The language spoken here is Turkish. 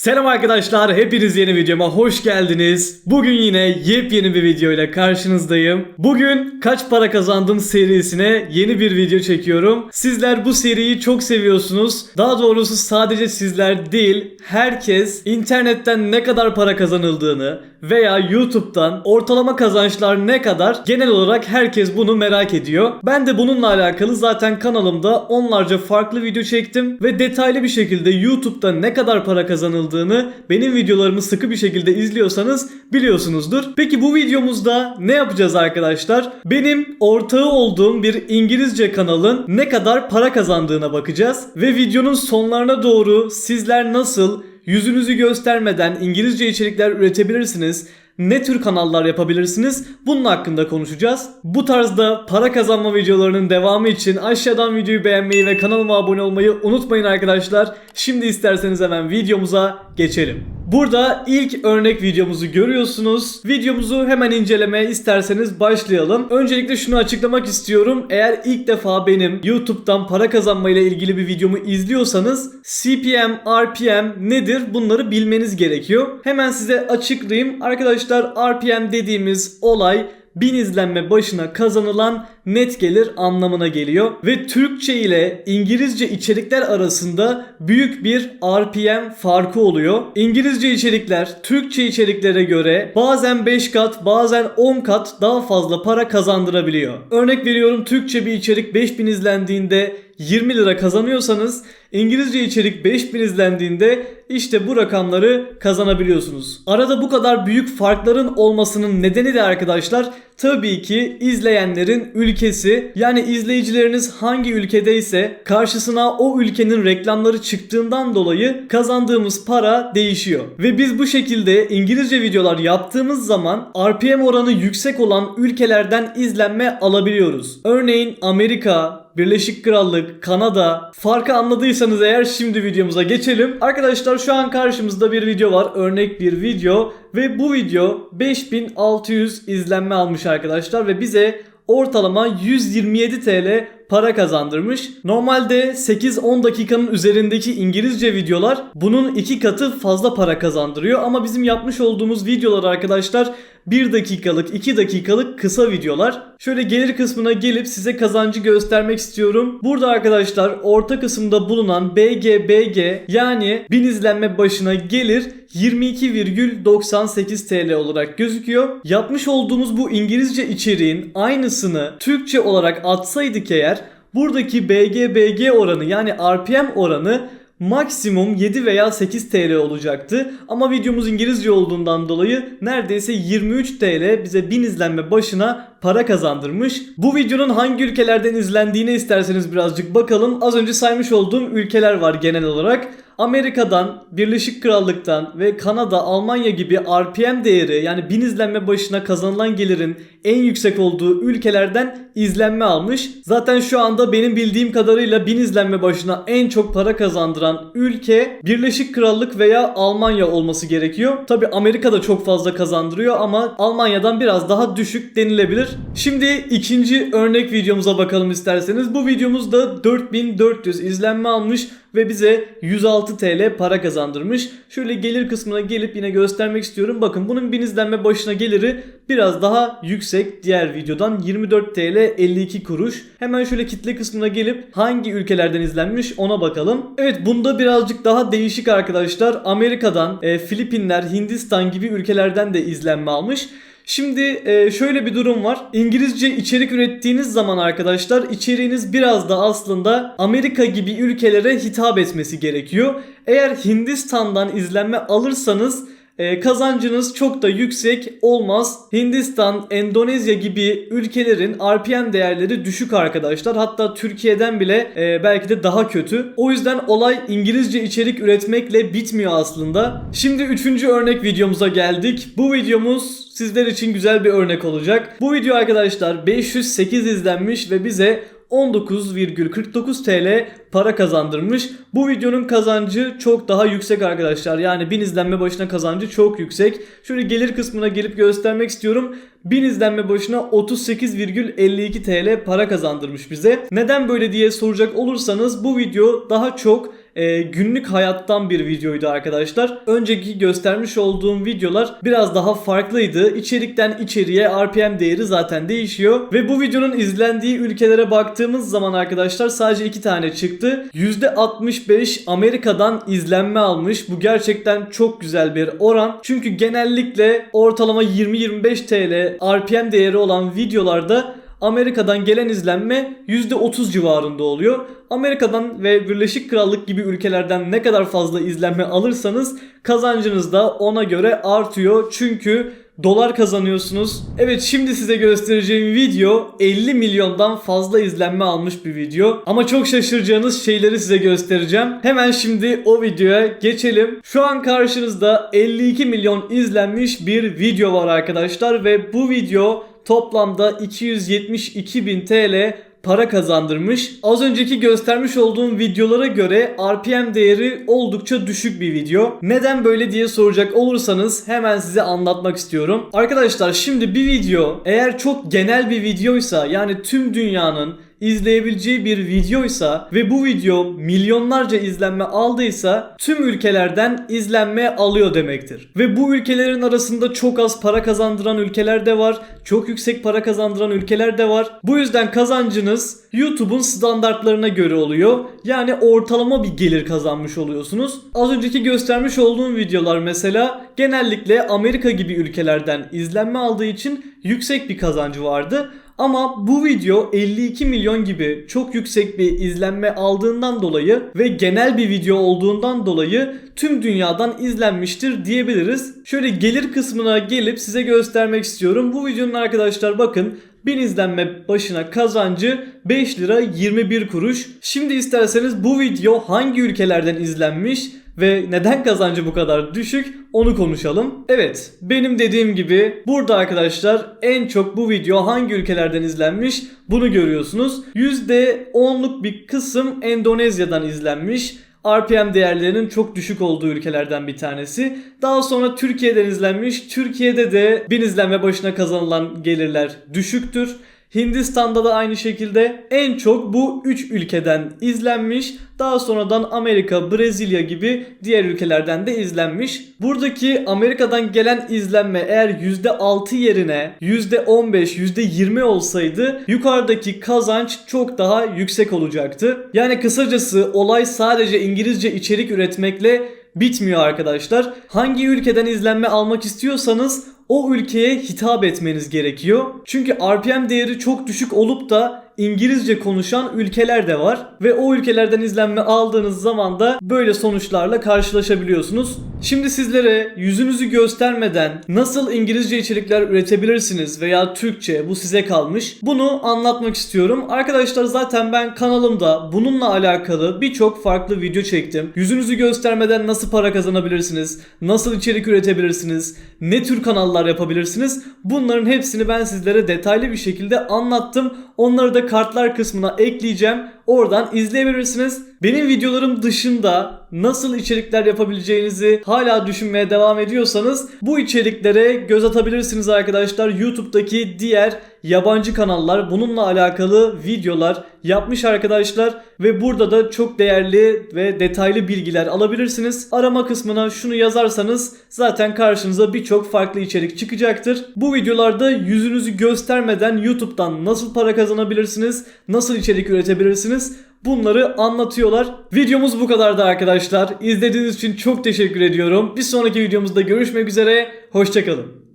Selam arkadaşlar, hepiniz yeni videoma hoş geldiniz. Bugün yine yepyeni bir video ile karşınızdayım. Bugün kaç para kazandım serisine yeni bir video çekiyorum. Sizler bu seriyi çok seviyorsunuz. Daha doğrusu sadece sizler değil, herkes internetten ne kadar para kazanıldığını veya YouTube'dan ortalama kazançlar ne kadar genel olarak herkes bunu merak ediyor. Ben de bununla alakalı zaten kanalımda onlarca farklı video çektim ve detaylı bir şekilde YouTube'da ne kadar para kazanıldığını benim videolarımı sıkı bir şekilde izliyorsanız biliyorsunuzdur. Peki bu videomuzda ne yapacağız arkadaşlar? Benim ortağı olduğum bir İngilizce kanalın ne kadar para kazandığına bakacağız ve videonun sonlarına doğru sizler nasıl yüzünüzü göstermeden İngilizce içerikler üretebilirsiniz. Ne tür kanallar yapabilirsiniz? Bunun hakkında konuşacağız. Bu tarzda para kazanma videolarının devamı için aşağıdan videoyu beğenmeyi ve kanalıma abone olmayı unutmayın arkadaşlar. Şimdi isterseniz hemen videomuza geçelim. Burada ilk örnek videomuzu görüyorsunuz. Videomuzu hemen incelemeye isterseniz başlayalım. Öncelikle şunu açıklamak istiyorum. Eğer ilk defa benim YouTube'dan para kazanma ile ilgili bir videomu izliyorsanız CPM, RPM nedir bunları bilmeniz gerekiyor. Hemen size açıklayayım. Arkadaşlar RPM dediğimiz olay 1000 izlenme başına kazanılan net gelir anlamına geliyor ve Türkçe ile İngilizce içerikler arasında büyük bir RPM farkı oluyor. İngilizce içerikler Türkçe içeriklere göre bazen 5 kat bazen 10 kat daha fazla para kazandırabiliyor. Örnek veriyorum Türkçe bir içerik 5000 izlendiğinde 20 lira kazanıyorsanız İngilizce içerik 5000 izlendiğinde işte bu rakamları kazanabiliyorsunuz. Arada bu kadar büyük farkların olmasının nedeni de arkadaşlar tabii ki izleyenlerin ülkesi yani izleyicileriniz hangi ülkedeyse karşısına o ülkenin reklamları çıktığından dolayı kazandığımız para değişiyor. Ve biz bu şekilde İngilizce videolar yaptığımız zaman RPM oranı yüksek olan ülkelerden izlenme alabiliyoruz. Örneğin Amerika, Birleşik Krallık, Kanada. Farkı anladıysanız eğer şimdi videomuza geçelim. Arkadaşlar şu an karşımızda bir video var. Örnek bir video ve bu video 5600 izlenme almış arkadaşlar ve bize ortalama 127 TL para kazandırmış. Normalde 8-10 dakikanın üzerindeki İngilizce videolar bunun iki katı fazla para kazandırıyor ama bizim yapmış olduğumuz videolar arkadaşlar 1 dakikalık 2 dakikalık kısa videolar. Şöyle gelir kısmına gelip size kazancı göstermek istiyorum. Burada arkadaşlar orta kısımda bulunan BGBG yani 1000 izlenme başına gelir 22,98 TL olarak gözüküyor. Yapmış olduğumuz bu İngilizce içeriğin aynısını Türkçe olarak atsaydık eğer buradaki BGBG oranı yani RPM oranı maksimum 7 veya 8 TL olacaktı. Ama videomuz İngilizce olduğundan dolayı neredeyse 23 TL bize 1000 izlenme başına para kazandırmış. Bu videonun hangi ülkelerden izlendiğine isterseniz birazcık bakalım. Az önce saymış olduğum ülkeler var genel olarak. Amerika'dan, Birleşik Krallık'tan ve Kanada, Almanya gibi RPM değeri yani 1000 izlenme başına kazanılan gelirin en yüksek olduğu ülkelerden izlenme almış. Zaten şu anda benim bildiğim kadarıyla 1000 izlenme başına en çok para kazandıran ülke Birleşik Krallık veya Almanya olması gerekiyor. Tabi Amerika da çok fazla kazandırıyor ama Almanya'dan biraz daha düşük denilebilir. Şimdi ikinci örnek videomuza bakalım isterseniz. Bu videomuzda 4400 izlenme almış ve bize 106 TL para kazandırmış. Şöyle gelir kısmına gelip yine göstermek istiyorum. Bakın bunun 1000 izlenme başına geliri biraz daha yüksek diğer videodan 24 TL 52 kuruş. Hemen şöyle kitle kısmına gelip hangi ülkelerden izlenmiş ona bakalım. Evet bunda birazcık daha değişik arkadaşlar. Amerika'dan, e, Filipinler, Hindistan gibi ülkelerden de izlenme almış. Şimdi e, şöyle bir durum var. İngilizce içerik ürettiğiniz zaman arkadaşlar içeriğiniz biraz da aslında Amerika gibi ülkelere hitap etmesi gerekiyor. Eğer Hindistan'dan izlenme alırsanız e, kazancınız çok da yüksek olmaz. Hindistan, Endonezya gibi ülkelerin RPM değerleri düşük arkadaşlar. Hatta Türkiye'den bile e, belki de daha kötü. O yüzden olay İngilizce içerik üretmekle bitmiyor aslında. Şimdi üçüncü örnek videomuza geldik. Bu videomuz sizler için güzel bir örnek olacak. Bu video arkadaşlar 508 izlenmiş ve bize 19,49 TL para kazandırmış. Bu videonun kazancı çok daha yüksek arkadaşlar. Yani 1000 izlenme başına kazancı çok yüksek. Şöyle gelir kısmına gelip göstermek istiyorum. 1000 izlenme başına 38,52 TL para kazandırmış bize. Neden böyle diye soracak olursanız bu video daha çok e, günlük hayattan bir videoydu arkadaşlar. Önceki göstermiş olduğum videolar biraz daha farklıydı. İçerikten içeriye RPM değeri zaten değişiyor. Ve bu videonun izlendiği ülkelere baktığımız zaman arkadaşlar sadece iki tane çıktı. %65 Amerika'dan izlenme almış. Bu gerçekten çok güzel bir oran. Çünkü genellikle ortalama 20-25 TL RPM değeri olan videolarda Amerika'dan gelen izlenme %30 civarında oluyor. Amerika'dan ve Birleşik Krallık gibi ülkelerden ne kadar fazla izlenme alırsanız kazancınız da ona göre artıyor. Çünkü dolar kazanıyorsunuz. Evet şimdi size göstereceğim video 50 milyondan fazla izlenme almış bir video. Ama çok şaşıracağınız şeyleri size göstereceğim. Hemen şimdi o videoya geçelim. Şu an karşınızda 52 milyon izlenmiş bir video var arkadaşlar ve bu video toplamda 272 bin TL para kazandırmış. Az önceki göstermiş olduğum videolara göre RPM değeri oldukça düşük bir video. Neden böyle diye soracak olursanız hemen size anlatmak istiyorum. Arkadaşlar şimdi bir video eğer çok genel bir videoysa yani tüm dünyanın izleyebileceği bir videoysa ve bu video milyonlarca izlenme aldıysa tüm ülkelerden izlenme alıyor demektir. Ve bu ülkelerin arasında çok az para kazandıran ülkeler de var, çok yüksek para kazandıran ülkeler de var. Bu yüzden kazancınız YouTube'un standartlarına göre oluyor. Yani ortalama bir gelir kazanmış oluyorsunuz. Az önceki göstermiş olduğum videolar mesela genellikle Amerika gibi ülkelerden izlenme aldığı için yüksek bir kazancı vardı. Ama bu video 52 milyon gibi çok yüksek bir izlenme aldığından dolayı ve genel bir video olduğundan dolayı tüm dünyadan izlenmiştir diyebiliriz. Şöyle gelir kısmına gelip size göstermek istiyorum. Bu videonun arkadaşlar bakın 1000 izlenme başına kazancı 5 lira 21 kuruş. Şimdi isterseniz bu video hangi ülkelerden izlenmiş ve neden kazancı bu kadar düşük onu konuşalım. Evet benim dediğim gibi burada arkadaşlar en çok bu video hangi ülkelerden izlenmiş bunu görüyorsunuz. %10'luk bir kısım Endonezya'dan izlenmiş. RPM değerlerinin çok düşük olduğu ülkelerden bir tanesi. Daha sonra Türkiye'den izlenmiş. Türkiye'de de bin izlenme başına kazanılan gelirler düşüktür. Hindistan'da da aynı şekilde en çok bu 3 ülkeden izlenmiş. Daha sonradan Amerika, Brezilya gibi diğer ülkelerden de izlenmiş. Buradaki Amerika'dan gelen izlenme eğer %6 yerine %15, %20 olsaydı yukarıdaki kazanç çok daha yüksek olacaktı. Yani kısacası olay sadece İngilizce içerik üretmekle bitmiyor arkadaşlar. Hangi ülkeden izlenme almak istiyorsanız o ülkeye hitap etmeniz gerekiyor. Çünkü RPM değeri çok düşük olup da İngilizce konuşan ülkeler de var ve o ülkelerden izlenme aldığınız zaman da böyle sonuçlarla karşılaşabiliyorsunuz. Şimdi sizlere yüzünüzü göstermeden nasıl İngilizce içerikler üretebilirsiniz veya Türkçe bu size kalmış. Bunu anlatmak istiyorum. Arkadaşlar zaten ben kanalımda bununla alakalı birçok farklı video çektim. Yüzünüzü göstermeden nasıl para kazanabilirsiniz? Nasıl içerik üretebilirsiniz? Ne tür kanallar yapabilirsiniz? Bunların hepsini ben sizlere detaylı bir şekilde anlattım. Onları da kartlar kısmına ekleyeceğim. Oradan izleyebilirsiniz. Benim videolarım dışında nasıl içerikler yapabileceğinizi hala düşünmeye devam ediyorsanız bu içeriklere göz atabilirsiniz arkadaşlar. YouTube'daki diğer yabancı kanallar bununla alakalı videolar yapmış arkadaşlar ve burada da çok değerli ve detaylı bilgiler alabilirsiniz. Arama kısmına şunu yazarsanız zaten karşınıza birçok farklı içerik çıkacaktır. Bu videolarda yüzünüzü göstermeden YouTube'dan nasıl para kazanabilirsiniz, nasıl içerik üretebilirsiniz bunları anlatıyorlar. Videomuz bu kadardı arkadaşlar. İzlediğiniz için çok teşekkür ediyorum. Bir sonraki videomuzda görüşmek üzere. Hoşçakalın.